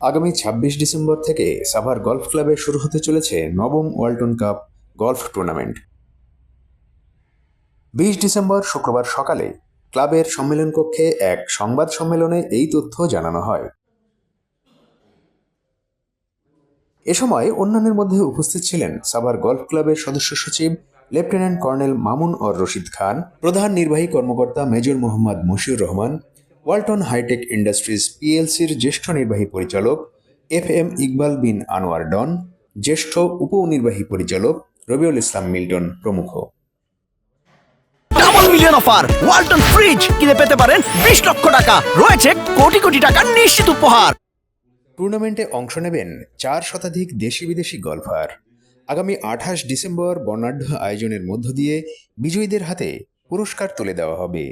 আগামী ছাব্বিশ ডিসেম্বর থেকে সাভার গলফ ক্লাবে শুরু হতে চলেছে নবম ওয়ালটন কাপ গলফ টুর্নামেন্ট। বিশ ডিসেম্বর শুক্রবার সকালে ক্লাবের সম্মেলন কক্ষে এক সংবাদ সম্মেলনে এই তথ্য জানানো হয়। এ সময় অন্যান্যের মধ্যে উপস্থিত ছিলেন সাভার গলফ ক্লাবের সদস্য সচিব lieutenant colonel Mamun or Rashid Khan, প্রধান নির্বাহী কর্মকর্তা major Mohammad Mashiur Rahman Walton hi-tech industries পিএলসির জ্যেষ্ঠ নির্বাহী পরিচালক এফ এম ইকবাল বিন আনোয়ার ডন জ্যেষ্ঠ উপনির্বাহী পরিচালক রবিউল ইসলাম মিল্টন প্রমুখ। Double million offer Walton fridge কিনে পেতে পারেন বিশ লক্ষ টাকা রয়েছে কোটি কোটি টাকার নিশ্চিত উপহার। টুর্নামেন্টে অংশ নেবেন চার শতাধিক দেশি বিদেশি গলফার। আগামী আঠাশ ডিসেম্বর বর্ণাঢ্য আয়োজনের মধ্য দিয়ে বিজয়ীদের হাতে পুরস্কার তুলে দেওয়া হবে।